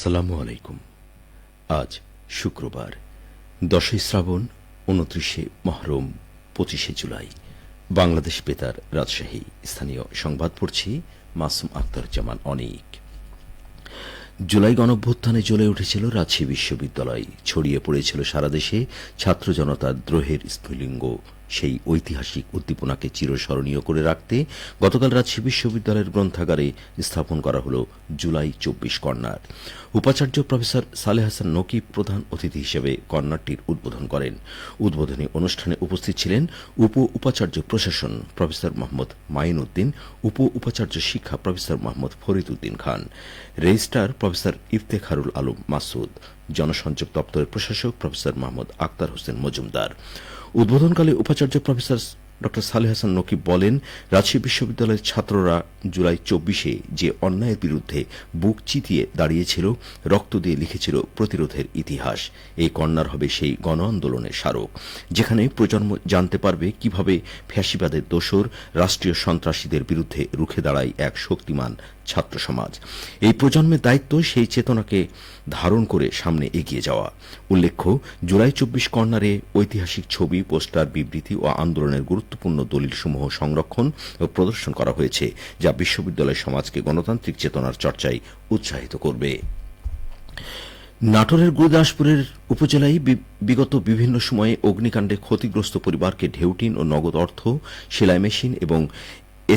আসসালামু আলাইকুম। আজ শুক্রবার, দশই শ্রাবণ, উনত্রিশে মহরম, পঁচিশে জুলাই। বাংলাদেশ বেতার রাজশাহী। স্থানীয় সংবাদ পড়ছি মাসুম আক্তার জামান অনেক। জুলাই গণভ্যুত্থানে জ্বলে উঠেছিল রাজশাহী বিশ্ববিদ্যালয়। ছড়িয়ে পড়েছিল সারা দেশে ছাত্র জনতার দ্রোহের স্ফুলিঙ্গ। সেই ঐতিহাসিক উদ্দীপনাকে চিরস্মরণীয় করে রাখতে গতকাল রাজশাহী বিশ্ববিদ্যালয়ের গ্রন্থাগারে স্থাপন করা হল জুলাই চব্বিশ কর্নার উপাচার্য প্রফেসর সালেহ হাসান নকিব প্রধান অতিথি হিসেবে কর্নারটির উদ্বোধন করেন। উদ্বোধনী অনুষ্ঠানে উপস্থিত ছিলেন উপ উপাচার্য প্রশাসন প্রফেসর মোহাম্মদ মাইন উদ্দিন উপ উপাচার্য শিক্ষা professor Mohammad Farid Uddin Khan, registrar professor Iftekharul Alam Masud জনসংযোগ দপ্তরের প্রশাসক প্রফেসর মোহাম্মদ আক্তার হোসেন মজুমদার। উদ্বোধনকালে উপাচার্য প্রফেসর ড সালেহ হাসান নকিব বলেন, রাজশাহী বিশ্ববিদ্যালয়ের ছাত্ররা জুলাই চব্বিশে যে অন্যায়ের বিরুদ্ধে বুক চিতিয়ে দাঁড়িয়েছিল, রক্ত দিয়ে লিখেছিল প্রতিরোধের ইতিহাস। এই কন্যার হবে সেই গণ আন্দোলনের স্মারক, যেখানে প্রজন্ম জানতে পারবে কীভাবে ফ্যাসিবাদের দোসর রাষ্ট্রীয় সন্ত্রাসীদের বিরুদ্ধে রুখে দাঁড়ায় এক শক্তিমান ছাত্র সমাজ। এই প্রজন্মের দায়িত্ব সেই চেতনাকে ধারণ করে সামনে এগিয়ে যাওয়া। উল্লেখ্য, জুলাই চব্বিশ কর্নারে ঐতিহাসিক ছবি, পোস্টার, বিবৃতি ও আন্দোলনের গুরুত্বপূর্ণ দলিলসমূহ সংরক্ষণ ও প্রদর্শন করা হয়েছে, যা বিশ্ববিদ্যালয় সমাজকে গণতান্ত্রিক চেতনার চর্চায় উৎসাহিত করবে। নাটোরের গুরুদাসপুরের উপজেলায় বিগত বিভিন্ন সময়ে অগ্নিকাণ্ডে ক্ষতিগ্রস্ত পরিবারকে ঢেউটিন ও নগদ অর্থ, সেলাই মেশিন এবং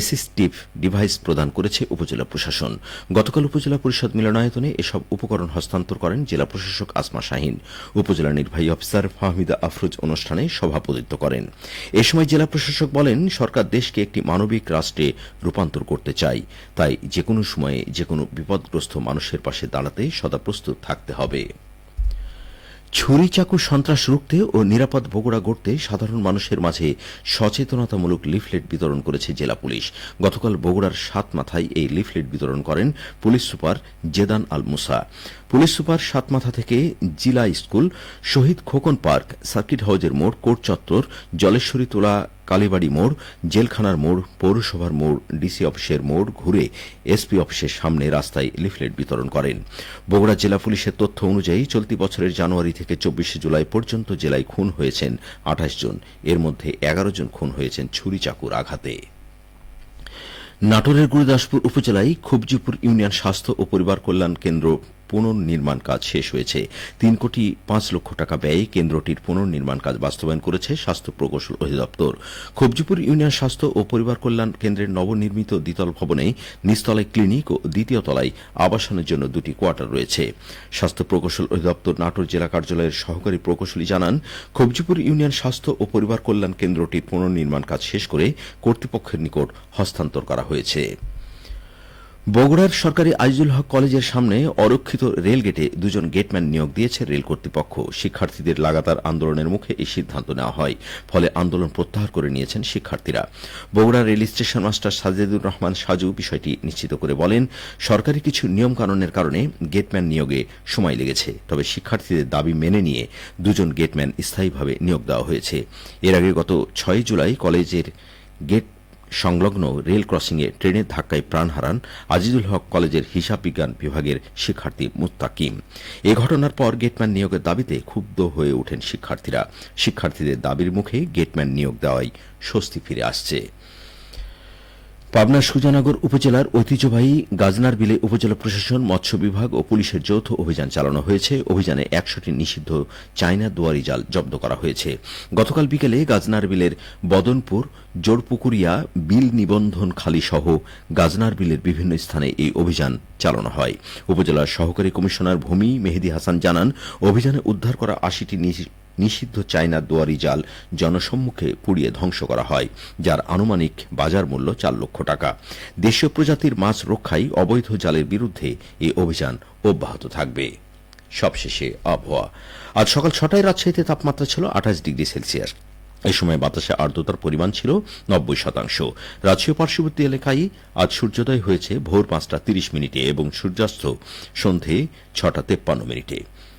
এসিস্টিভ ডিভাইস প্রদান করেছে উপজেলা প্রশাসন। গতকাল উপজেলা পরিষদ মিলনায়তনে এসব উপকরণ হস্তান্তর করেন জেলা প্রশাসক আসমা শাহিন। উপজেলা নির্বাহী অফিসার ফাহমিদা আফরোজ অনুষ্ঠানে সভাপতিত্ব করেন। এ সময় জেলা প্রশাসক বলেন, সরকার দেশকে একটি মানবিক রাষ্ট্রে রূপান্তর করতে চায় তাই যেকোনো সময়ে যেকোনো বিপদগ্রস্ত মানুষের পাশে দাঁড়াতে সদা প্রস্তুত থাকতে হবে। ছুরি চাকু সন্ত্রাস রুখতে ও নিরাপদ বগুড়া গড়তে সাধারণ মানুষের মাঝে সচেতনতামূলক লিফলেট বিতরণ করেছে জেলা পুলিশ। গতকাল বগুড়ার সাত মাথায় এই লিফলেট বিতরণ করেন police super Jedan Al Musa police super Satmatha থেকে Zilla school, Shahid Khokon park, circuit হাউজের মোড়, কোর্ট চত্বর, জলেশ্বরী তোলা, কালীবাড়ি মোড়, জেলখানার মোড়, পৌরসভার মোড়, ডিসি অফিসের মোড় ঘুরে এসপি অফিসের সামনে রাস্তায় লিফলেট বিতরণ করেন। বগুড়া জেলা পুলিশের তথ্য অনুযায়ী চলতি বছরের জানুয়ারি থেকে চব্বিশে জুলাই পর্যন্ত জেলায় খুন হয়েছেন আঠাশ জন। এর মধ্যে এগারো জন খুন হয়েছেন ছুরি চাকুর আঘাতে। নাটোরের গুরুদাসপুর উপজেলায় খুবজিপুর ইউনিয়ন স্বাস্থ্য ও পরিবার কল্যাণ কেন্দ্র পুনর্নির্মাণ কাজ শেষ হয়েছে। তিন কোটি পাঁচ লক্ষ টাকা ব্যয়ে কেন্দ্রটির পুনর্নির্মাণ কাজ বাস্তবায়ন করেছে স্বাস্থ্য প্রকৌশল অধিদপ্তর। খুবজিপুর ইউনিয়ন স্বাস্থ্য ও পরিবার কল্যাণ কেন্দ্রের নবনির্মিত দ্বিতল ভবনে নিচতলায় ক্লিনিক ও দ্বিতীয় তলায় আবাসনের জন্য দুটি কোয়ার্টার রয়েছে। স্বাস্থ্য প্রকৌশল অধিদপ্তর নাটোর জেলা কার্যালয়ের সহকারী প্রকৌশলী জানান খুবজিপুর ইউনিয়ন স্বাস্থ্য ও পরিবার কল্যাণ কেন্দ্রটির পুনর্নির্মাণ কাজ শেষ করে কর্তৃপক্ষের নিকট হস্তান্তর করা হয়েছে। বগুড়ার সরকারি আইজুল হক কলেজের সামনে অরক্ষিত রেল গেটে দুজন গেটম্যান নিয়োগ দিয়েছে রেল কর্তৃপক্ষ। শিক্ষার্থীদের লাগাতার আন্দোলনের মুখে এই সিদ্ধান্ত নেওয়া হয়। ফলে আন্দোলন প্রত্যাহার করে নিয়েছেন শিক্ষার্থীরা। Bogura rail station master Sajedur Rahman Saju বিষয়টি নিশ্চিত করে বলেন, সরকারি কিছু নিয়মকানুনের কারণে গেটম্যান নিয়োগে সময় লেগেছে। তবে শিক্ষার্থীদের দাবি মেনে নিয়ে দুজন গেটম্যান স্থায়ীভাবে নিয়োগ দেওয়া হয়েছে। এর আগে গত ছয় জুলাই কলেজের গেট সংলগ্ন রেল ক্রসিংয়ে ট্রেনের ধাক্কায় প্রাণ হারান আজিজুল হক কলেজের হিসাব বিজ্ঞান বিভাগের শিক্ষার্থী মুত্তাকিম। এ ঘটনার পর গেটম্যান নিয়োগের দাবিতে ক্ষুব্ধ হয়ে ওঠেন শিক্ষার্থীরা। শিক্ষার্থীদের দাবির মুখে গেটম্যান নিয়োগ দেওয়ায় স্বস্তি ফিরে আসছে। পাবনার সুজানগর উপজেলার ঐতিহ্যবাহী গাজনার বিলে উপজেলা প্রশাসন, মৎস্য বিভাগ ও পুলিশের যৌথ অভিযান চালানো হয়েছে। অভিযানে একশোটি নিষিদ্ধ চায়না দুয়ারি জাল জব্দ করা হয়েছে। গতকাল বিকেলে গাজনার বিলের বদনপুর, জোরপুকুরিয়া, বিল নিবন্ধন খালি সহ গাজনার বিলের বিভিন্ন স্থানে এই অভিযান চালানো হয়। উপজেলার সহকারী কমিশনার ভূমি মেহেদি হাসান জানান, অভিযানে উদ্ধার করা আশিটি নিষিদ্ধ চায়না দুয়ারি জাল জনসম্মুখে পুড়িয়ে ধ্বংস করা হয়, যার আনুমানিক বাজার মূল্য চার লক্ষ টাকা। দেশীয় প্রজাতির মাছ রক্ষায় অবৈধ জালের বিরুদ্ধে এই অভিযান অব্যাহত থাকবে। সবশেষে আবহাওয়া। আজ সকাল ছটায় রাজশাহীতে তাপমাত্রা ছিল আঠাশ ডিগ্রি সেলসিয়াস। এই সময় বাতাসে আর্দ্রতার পরিমাণ ছিল নব্বই শতাংশ। রাজশাহী পার্শ্ববর্তী এলাকায় আজ সূর্যোদয় হয়েছে ভোর পাঁচটা তিরিশ মিনিটে এবং সূর্যাস্ত সন্ধে ছটা তেপ্পান্ন মিনিটে।